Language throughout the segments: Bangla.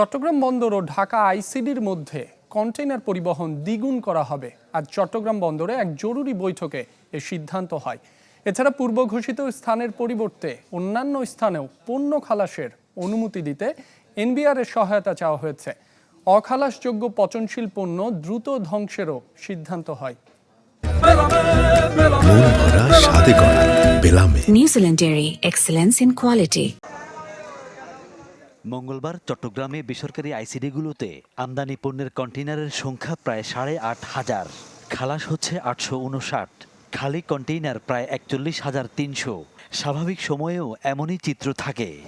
চট্টগ্রাম বন্দর ও ঢাকা আইসিডির মধ্যে কন্টেইনার পরিবহন দ্বিগুণ করা হবে। আজ চট্টগ্রাম বন্দরে এক জরুরি বৈঠকে এ সিদ্ধান্ত হয়। এছাড়া পূর্ব ঘোষিত স্থানের পরিবর্তে অন্যান্য স্থানেও পণ্য খালাসের অনুমতি দিতে এনবিআর এর সহায়তা চাওয়া হয়েছে। অখালাসযোগ্য পচনশীল পণ্য দ্রুত ধ্বংসেরও সিদ্ধান্ত হয়। মন ভরা স্বাদে করা বেলামে। মঙ্গলবার চট্টগ্রামে বেসরকারি আইসিডিগুলোতে আমদানি পণ্যের কন্টেইনারের সংখ্যা প্রায় সাড়ে আট হাজার। খালাস হচ্ছে আটশো উনষাট। খালি কন্টেইনার প্রায় একচল্লিশ হাজার তিনশো। স্বাভাবিক সময়েও এমনই চিত্র থাকে।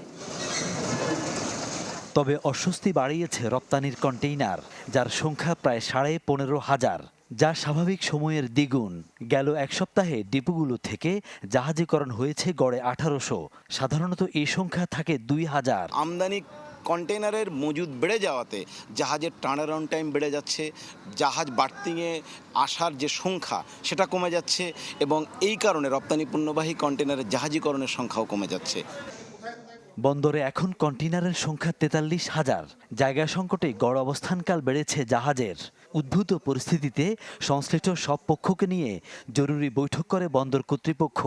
তবে অস্বস্তি বাড়িয়েছে রপ্তানির কন্টেইনার, যার সংখ্যা প্রায় সাড়ে পনেরো হাজার। যা স্বাভাবিক সময়ের দ্বিগুণ। গেল এক সপ্তাহে ডিপোগুলো থেকে জাহাজীকরণ হয়েছে গড়ে আঠারোশো। সাধারণত এই সংখ্যা থাকে দুই হাজার। আমদানি কন্টেনারের মজুদ বেড়ে যাওয়াতে জাহাজের টার্নারাউন্ড টাইম বেড়ে যাচ্ছে, জাহাজ বার্তিংয়ে আসার যে সংখ্যা সেটা কমে যাচ্ছে এবং এই কারণে রপ্তানি পণ্যবাহী কন্টেনারের জাহাজীকরণের সংখ্যাও কমে যাচ্ছে। বন্দরে এখন কন্টেইনারের সংখ্যা তেতাল্লিশ হাজার। জায়গা সংকটে গড় অবস্থানকাল বেড়েছে জাহাজের। উদ্ভূত পরিস্থিতিতে সংশ্লিষ্ট সব পক্ষকে নিয়ে জরুরি বৈঠক করে বন্দর কর্তৃপক্ষ,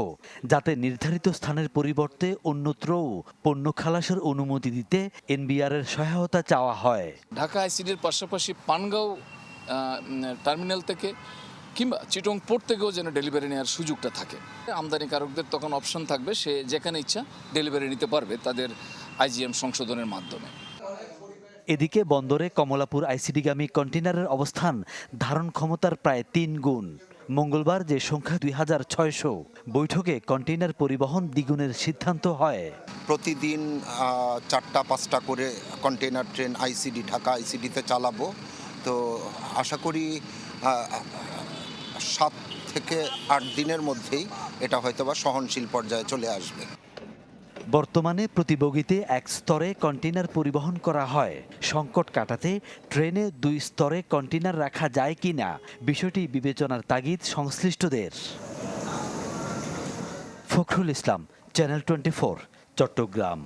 যাতে নির্ধারিত স্থানের পরিবর্তে অন্যত্রও পণ্য খালাসের অনুমতি দিতে এনবিআর এর সহায়তা চাওয়া হয়। ঢাকা আইসিডির পাশাপাশি পানগাঁও টার্মিনাল থেকে কিংবা চিটং পোর্ট থেকেও যেন ডেলিভারি নেওয়ার সুযোগটা থাকে। আমদানিকারকদের তখন অপশন থাকবে সে যেখানে ইচ্ছা ডেলিভারি নিতে পারবে তাদের আইজিএম সংশোধনের মাধ্যমে। এদিকে বন্দরে কমলাপুর আইসিডিগামী কন্টেনারের অবস্থান ধারণ ক্ষমতার প্রায় তিন গুণ। মঙ্গলবার যে সংখ্যা দুই হাজার ছয়শো বৈঠকে কন্টেইনার পরিবহন দ্বিগুণের সিদ্ধান্ত হয়। প্রতিদিন চারটা পাঁচটা করে কন্টেনার ট্রেন আইসিডি ঢাকা আইসিডিতে চালাবো। তো আশা করি সাত থেকে আট দিনের মধ্যেই এটা হয়তোবা সহনশীল পর্যায়ে চলে আসবে। বর্তমানে প্রতি বগিতে এক স্তরে কন্টেনার পরিবহন করা হয়। সংকট কাটাতে ট্রেনে দুই স্তরে কন্টেনার রাখা যায় কি না, বিষয়টি বিবেচনার তাগিদ সংশ্লিষ্টদের। Fakhrul Islam, channel twenty Chattogram.